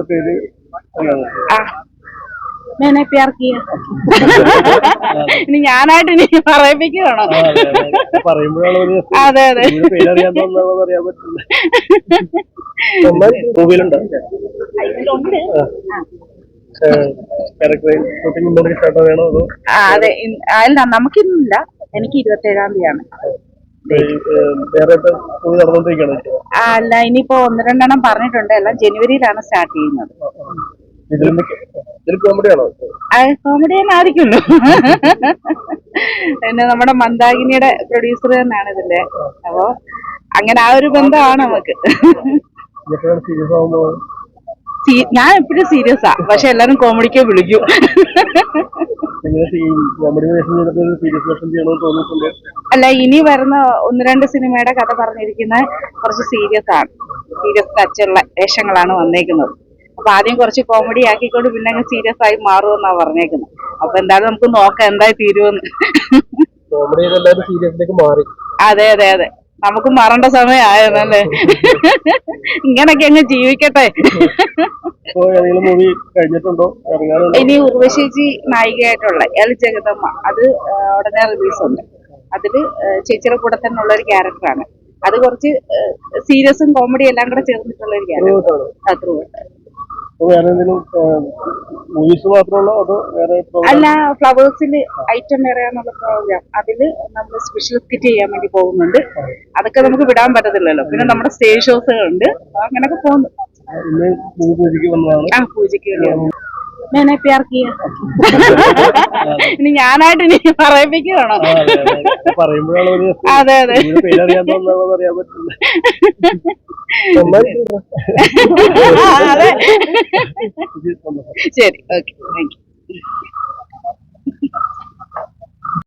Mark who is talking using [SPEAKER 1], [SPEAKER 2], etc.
[SPEAKER 1] സിനിമയുടെ പേര് അറിയാമോ?
[SPEAKER 2] ആ मैंने प्यार किया ഇനി ഞാനായിട്ട് ഇനി പറയിപ്പിക്കുകയാണോ
[SPEAKER 1] ആ, അതെ, അതെ, അതെ. പറയുമ്പോഴാണ് ഒരു രസം.
[SPEAKER 2] അതെ അതെ
[SPEAKER 1] ഇതിന്റെ പേര് അറിയാൻ തോന്നുന്നതെന്ന് അറിയാൻ പറ്റില്ല നന്നായി മൂവിയിലുണ്ട്
[SPEAKER 2] ഇതിലുണ്ട്
[SPEAKER 1] ക്യാരക്ടർ ഷൂട്ടിംഗ് മുന്നോട്ട് സ്റ്റാർട്ട് വേണോ അതോ
[SPEAKER 2] ആ, അതെ ഇൻ- അല്ല നമുക്കിന്നില്ല എനിക്ക് ഇരുപത്തേഴാം തീയതിയാണ് ആ, അല്ല ഇനിയിപ്പോ ഒന്ന് രണ്ടെണ്ണം പറഞ്ഞിട്ടുണ്ട്. എല്ലാം ജനുവരിയിലാണ് സ്റ്റാർട്ട് ചെയ്യുന്നത്.
[SPEAKER 1] ഇതിലും ഇതിൽ
[SPEAKER 2] കോമഡി തന്നെ ആയിരിക്കുമല്ലോ പിന്നെ നമ്മുടെ മന്ദാകിനിയുടെ പ്രൊഡ്യൂസർ തന്നെയാണ് ഇതിന്റെ അപ്പോ അങ്ങനെ ആ ഒരു ബന്ധമാണ് നമുക്ക്. ഞാൻ എപ്പോഴും സീരിയസ് സീരിയസാ പക്ഷെ എല്ലാരും കോമഡിക്ക് വിളിക്കും. അല്ല ഇനി വരുന്ന ഒന്ന് രണ്ട് സിനിമയുടെ കഥ പറഞ്ഞിരിക്കുന്ന കുറച്ച് സീരിയസ് ആണ്. സീരിയസ് ടച്ചുള്ള വേഷങ്ങളാണ് വന്നേക്കുന്നത്. അപ്പൊ ആദ്യം കുറച്ച് കോമഡി ആക്കിക്കൊണ്ട് പിന്നെ അങ്ങ് സീരിയസ് ആയി മാറുമെന്നാ പറഞ്ഞേക്കുന്നത് അപ്പൊ എന്തായാലും നമുക്ക് നോക്കാം എന്തായി തീരുമെന്ന്. അതെ അതെ അതെ. നമുക്ക് മാറേണ്ട സമയമായതല്ലേ? ഇങ്ങനൊക്കെ അങ്ങ് ജീവിക്കട്ടെ.
[SPEAKER 1] മൂവി കഴിഞ്ഞിട്ടുണ്ടോ?
[SPEAKER 2] ഇനി ഉർവശേച്ചി നായികയായിട്ടുള്ള എൽ ജഗദമ്മ അത് ഉടനെ റിലീസ് ഉണ്ട് അതിൽ ചേച്ചിയുടെ കൂടെ തന്നെ ഉള്ള ഒരു ക്യാരക്ടറാണ് അത് കുറച്ച് സീരിയസും കോമഡി എല്ലാം കൂടെ ചേർന്നിട്ടുള്ള ഒരു ക്യാരക്ടർ അല്ല ഫ്ലവേഴ്സിൽ ഐറ്റം വേറെ പ്രോഗ്രാം അതിൽ നമ്മൾ സ്പെഷ്യൽ സ്കിറ്റ് ചെയ്യാൻ വേണ്ടി പോകുന്നുണ്ട്. അതൊക്കെ നമുക്ക് വിടാൻ പറ്റത്തില്ലല്ലോ. പിന്നെ നമ്മുടെ സ്റ്റേജ് ഷോസുകളുണ്ട് അങ്ങനെയൊക്കെ പോകുന്നു. ആ പൂജയ്ക്ക് പ്യാർ കിയ ഇനി ഞാനായിട്ട് ഇനി പറയിപ്പിക്കുകയാണോ
[SPEAKER 1] അതെ, അതെ, അതെ.
[SPEAKER 2] ശരി. ഓക്കെ. Thank you